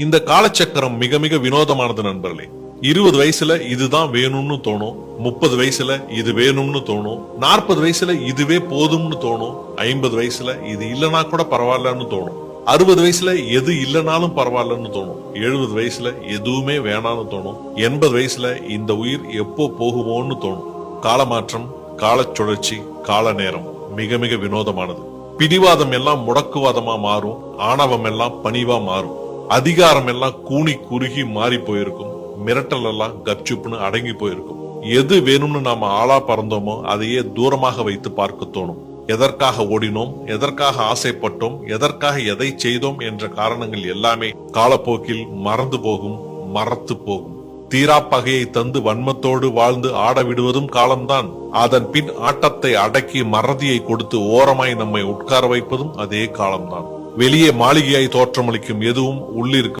இந்த காலச்சக்கரம் மிக மிக வினோதமானது நண்பர்களே. இருபது வயசுல இதுதான் வேணும்னு தோணும். முப்பது வயசுல இது வேணும்னு தோணும். நாற்பது வயசுல இதுவே போதும்னு தோணும். ஐம்பது வயசுல இது இல்லனா கூட பரவாயில்லன்னு தோணும். அறுபது வயசுல எது இல்லைனாலும் பரவாயில்லன்னு தோணும். எழுபது வயசுல எதுவுமே வேணாம்னு தோணும். எண்பது வயசுல இந்த உயிர் எப்போ போகுமோன்னு தோணும். காலமாற்றம் காலச்சுழற்சி கால நேரம் மிக மிக வினோதமானது. பிடிவாதம் எல்லாம் முடக்குவாதமா மாறும். ஆணவம் எல்லாம் பணிவா மாறும். அதிகாரம் எல்லாம் கூனி குறுகி மாறி போயிருக்கும். மிரட்டல் எல்லாம் கப்சுப்னு அடங்கி போயிருக்கும். எது வேணும்னு நாம ஆளா பறந்தோமோ அதையே தூரமாக வைத்து பார்க்க தோணும். எதற்காக ஓடினோம் எதற்காக ஆசைப்பட்டோம் எதற்காக எதை செய்தோம் என்ற காரணங்கள் எல்லாமே காலப்போக்கில் மறந்து போகும் மறத்து போகும். தீரா பகையை தந்து வன்மத்தோடு வாழ்ந்து ஆட விடுவதும் காலம்தான். அதன் பின் ஆட்டத்தை அடக்கி மறதியை கொடுத்து ஓரமாய் நம்மை உட்கார வைப்பதும் அதே காலம்தான். வெளியே மாளிகையாய் தோற்றமளிக்கும் எதுவும் உள்ளிருக்கும்